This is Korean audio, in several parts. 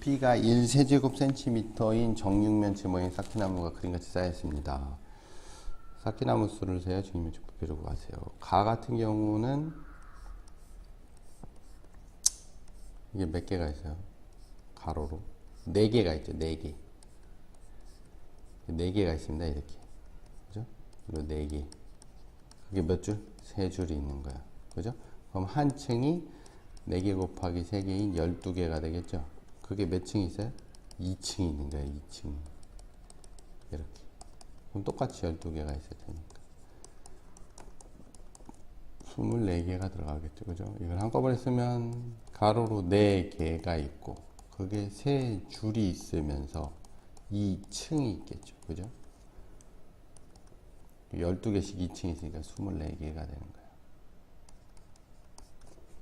B가 1세제곱센티미터인 정육면 지모인 쌓기나무가 그림같이 쌓여있습니다. 쌓기나무 수를 세어 정육면 부피로 가세요. 가 같은 경우는 이게 몇 개가 있어요? 가로로 네 개가 있죠. 네 개. 네 개가 있습니다. 이렇게. 그죠? 그리고 네 개. 그게 몇 줄? 세 줄이 있는 거야. 그죠? 그럼 한 층이 4개 곱하기 3개인 12개가 되겠죠? 그게 몇 층이 있어요? 2층이 있는 거야, 2층. 이렇게. 그럼 똑같이 12개가 있을 테니까. 24개가 들어가겠죠, 그죠? 이걸 한꺼번에 쓰면 가로로 4개가 있고, 그게 세 줄이 있으면서 2층이 있겠죠, 그죠? 12개씩 2층이 있으니까 24개가 되는 거예요.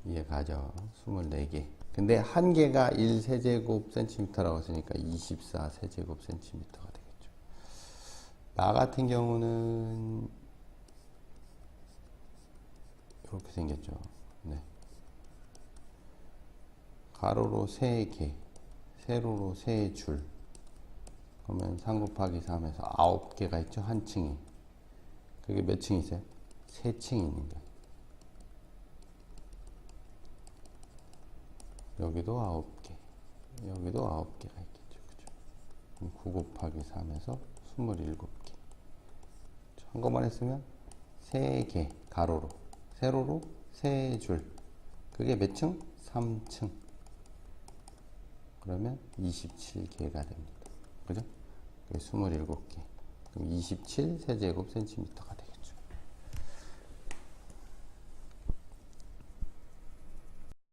이해 가죠? 24개. 근데 한 개가 1세제곱 센티미터라고 했으니까 24세제곱 센티미터가 되겠죠. 나 같은 경우는 이렇게 생겼죠. 네. 가로로 3개, 세로로 3줄. 그러면 3 곱하기 3에서 9개가 있죠. 한 층이. 그게 몇 층이 있어요? 3층이 있는 거예요. 여기도 아홉 개, 여기도 아홉 개가 있겠죠, 그죠? 그럼 9 곱하기 3에서 27개. 한꺼번에 쓰면 3개, 가로로, 세로로 3줄. 그게 몇 층? 3층. 그러면 27개가 됩니다. 그죠? 그게 27개. 그럼 27 세제곱 센티미터가